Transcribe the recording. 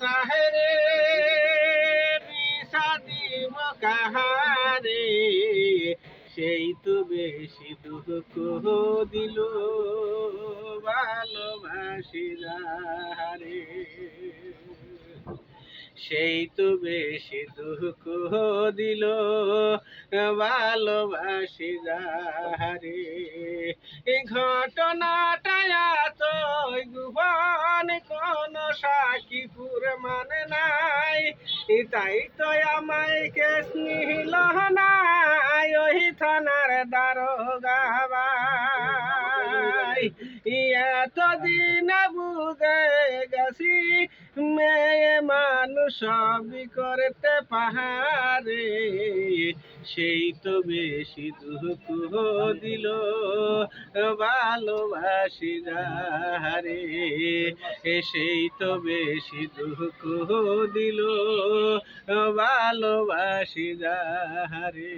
তাহেরে বিষাদিব কাহারে সেই তো বেশি দুঃখ দিল ভালোবাসি যাহারে। সেই তো বেশি দুঃখ দিল ভালোবাসি যাহারে। মানে নাই। তাই তো আমায় কেস নিহিল নাই। ওই থানার দারোগা ভাই। এতদিন বুঝে গেছি, মেয়ে মানুষ সবই করতে পাহাড়ে, সেই তো বেশি দুঃখ দিল ভালোবাসি যাহারে। সেই তো বেশি দুঃখ দিল ভালোবাসি যাহারে।